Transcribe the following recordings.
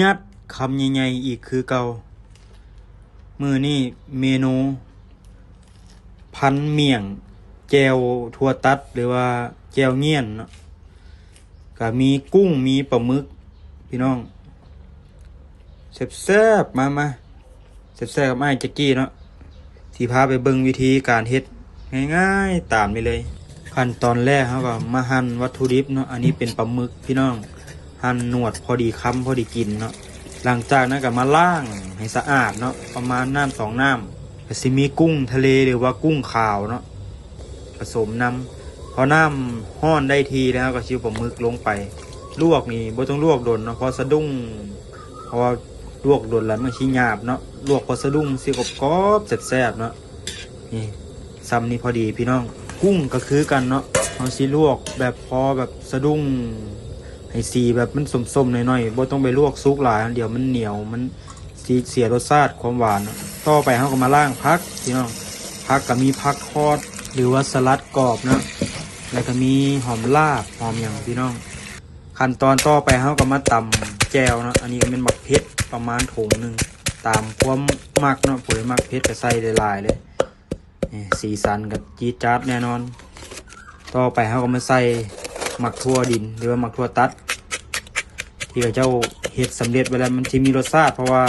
ยัดคำใหญ่ๆอีกคือเก่า มือนี่เมนู พันเมี่ยง แจวทัวตัดหรือว่าแจวเงี้ยนก็มีกุ้งมีปลาหมึก พี่น้องแซ่บๆมามาแซ่บๆกับไอ้แจ็กกี้เนาะที่พาไปเบิ่งวิธีการเฮ็ดง่ายๆตามนี้เลย ขั้นตอนแรกเขาก็มาหั่นวัตถุดิบเนาะอันนี้เป็นปลาหมึกพี่น้อง หั่นหนวดพอดีคำพอดีกินเนาะหลังจากนั้นก็มาล่างให้สะอาดเนาะประมาณน้ำสองน้ำก็สิมีกุ้งทะเลหรือว่ากุ้งขาวเนาะผสมน้ำพอน้ำห้อนได้ทีแล้วก็ชิวปลาหมึกลงไป ลวกนี่บ่ต้องลวกโดนเนาะพอสะดุ้งเพอลวกโดนแล้วมันชิหยาบเนาะลวกพอสะดุ้งสิกรอบกรอบแซ่บๆเนาะนี่ซ้ำนี่พอดีพี่น้องกุ้งก็คือกันเนาะเอาสิลวกแบบพอแบบสะดุ้ง ให้สีแบบมันสมๆหน่อยๆบ่ต้องไปลวกซุกหลายเดี๋ยวมันเหนียวมันสีเสียรสชาติความหวานต่อไปเขาก็มาล่างพักพี่น้องพักก็มีพักคอดหรือว่าสลัดกรอบนะแล้วก็มีหอมลาบหอมอย่างพี่น้อง ขั้นตอนต่อไปเขาก็มาตำแจวนะอันนี้ก็เป็นหมักเพชรประมาณถุงหนึ่งตามความมักเนาะผลมักเพชรก็ใส่หลายๆเลยนี่สีสันกับจีดจัดแน่นอน ต่อไปเขาก็มาใส่หมักทั่วดิน หรือว่าหมักทั่วตัด ที่เขาเจ้าเห็ดสำเร็จเวลามันจะมีรสชาติเพราะว่า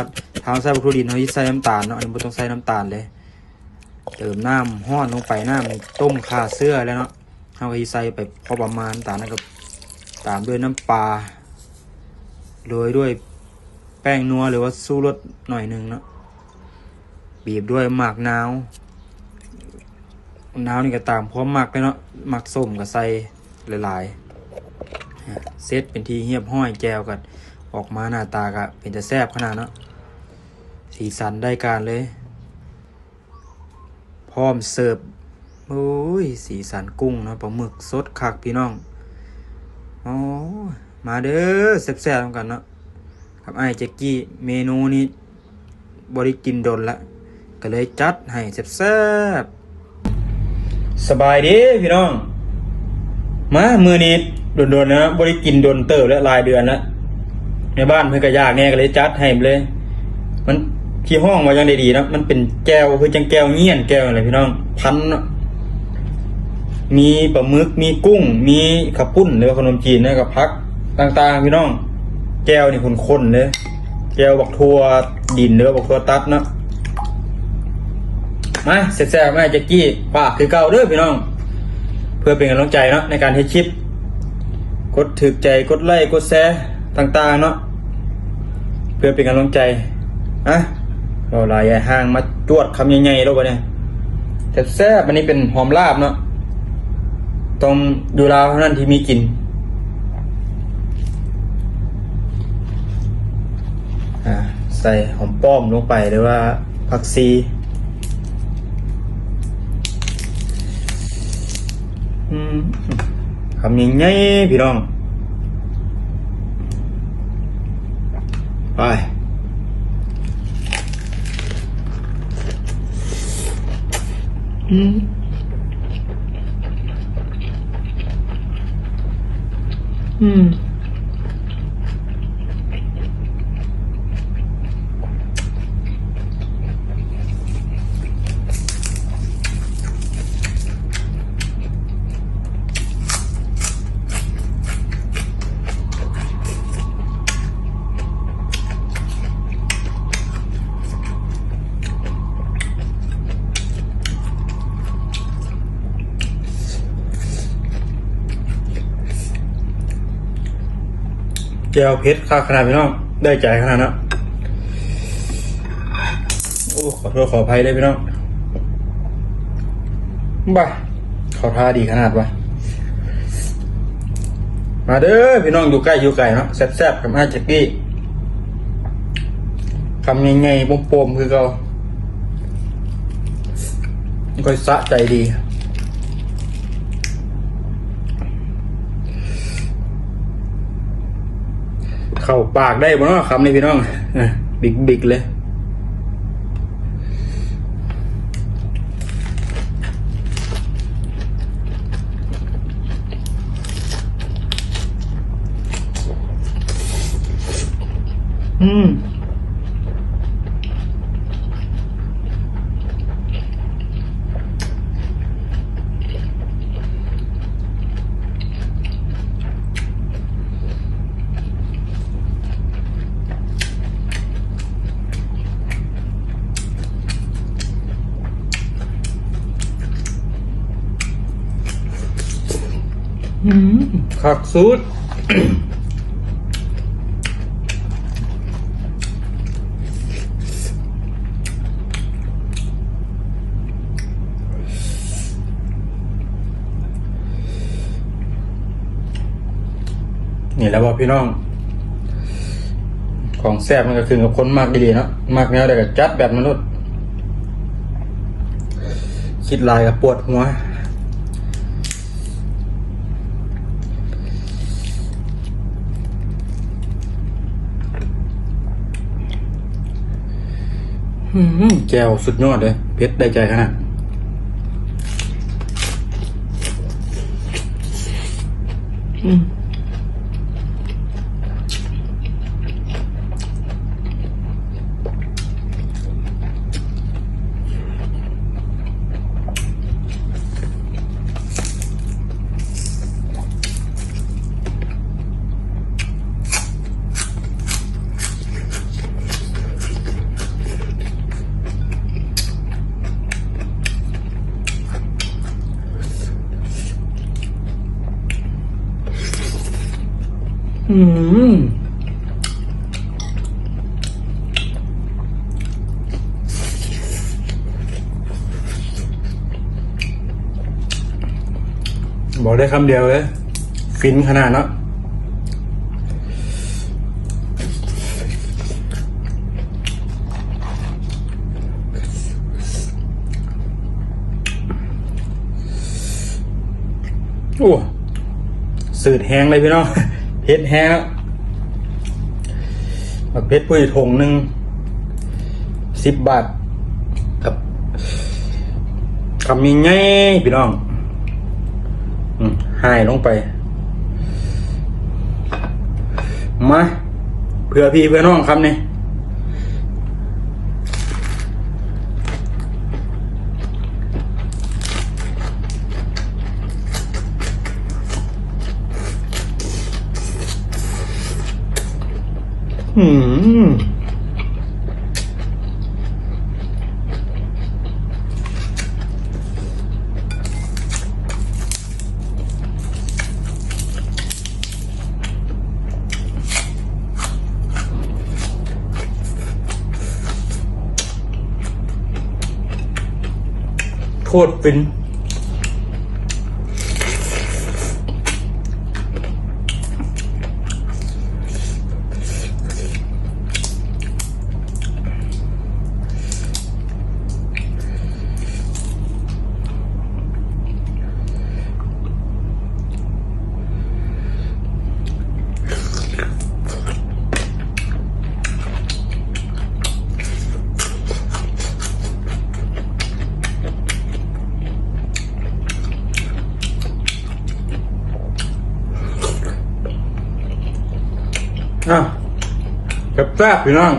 ทางใส่หมักทั่วดินเขาใส่น้ำตาลเนาะอันนี้ไม่ต้องใส่น้ำตาลเลย เติมน้ำห้อนลงไปน้ำต้มข่าเสื้อแล้วเนาะเขาก็จะใส่ไปพอประมาณตามนั้นก็ตามด้วยน้ำปลาโรยด้วยแป้งนัวหรือว่าสู้รสหน่อยหนึ่งเนาะบีบด้วยหมากนาวน้ำนี่ก็ตามพร้อมหมักเลยเนาะหมักส้มก็ใส่หลายๆ เซตเป็นทีเหียบห้อยแจวกันออกมาหน้าตาก็เป็นจะแซบขนาดเนาะสีสันได้การเลย พร้อมเสิร์ฟโอ้ยสีสันกุ้งเนาะปลาหมึกสดคักพี่น้องอ้ยมาเด้อแซ่บๆกันเนาะครับไอ้แจ็กกี้เมนูนี้บริกินดนละ ก็เลยจัดให้แซ่บๆสบายดีพี่น้อง มามือนี้ โดนๆนะบริกินโดนเติบแล้วหลายเดือนแล้วในบ้านเพื่อนก็ยากแน่ก็เลยจัดให้เลย มันที่ห้องมายังได้ดีนะมันเป็นแก้วคือจังแก้วเงี้ยนแก้วอะไรพี่น้องพันนะมีปลาหมึกมีกุ้ง มีขับปุ้นหรือขนมจีนนะกับพักต่างๆพี่น้อง แก้วนี่ข้นๆเลยแก้วบักทัวดินหรือบักทัวตัดนะมาแซ่บๆมาแจ็กกี้ฝากคือเก่าเด้อพี่น้อง เพื่อเป็นกำลังใจเนาะในการให้คลิป กดถึกใจกดไลค์กดแชร์ต่างๆเนาะเพื่อเป็นกำลังใจอะเราลายใหญ่ห้างมาจวดคำใหญ่ๆแล้ววะเนี่ยแซ่บๆอันนี้เป็นหอมลาบเนาะต้องดูลาวเท่านั้นที่มีกลิ่นอ่าใส่หอมป้อมลงไปหรือว่าผักซีอืม คำยังไงพี่น้อง ไปอืมอืมแก้วเพชรค่าขนาดพี่น้องได้ใจขนาดนั้นโอ้ขอโทษขออภัยเลยพี่น้องบ้าเขาท่าดีขนาดวะมาเด้อพี่น้องอยู่ใกล้อยู่ไกลเนาะแซ่บๆกับอาจ็กกี้คำง่ายๆปมๆคือเขาค่อยสะใจดี เข้าปากได้บ่เนาะคำนี้พี่น้องบิ๊กบิ๊กเลยออืม อื มคักสุดนี่แล้วว่าพี่น้อง ของแซ่บมันก็คือกับคนมากดีเนาะมากแนวใดก็จัดแบบมนุษย์ คิดลายกับปวดหัว แก้วสุดยอดเลย เพชรได้ใจขนาดอืม อืมบอกได้คำเดียวเลย ฟินขนาดเนาะโอ้สืดแห้งเลยพี่น้อง เพชรแห้งแล้วมาเพชรปุ้ยถงหนึ่งสิบบาทครับคำมีไงพี่น้องหายลงไป มา เพื่อพี่เพื่อน้องคำนี้ อืมโคตรฟิน แซ่บพี่น้อง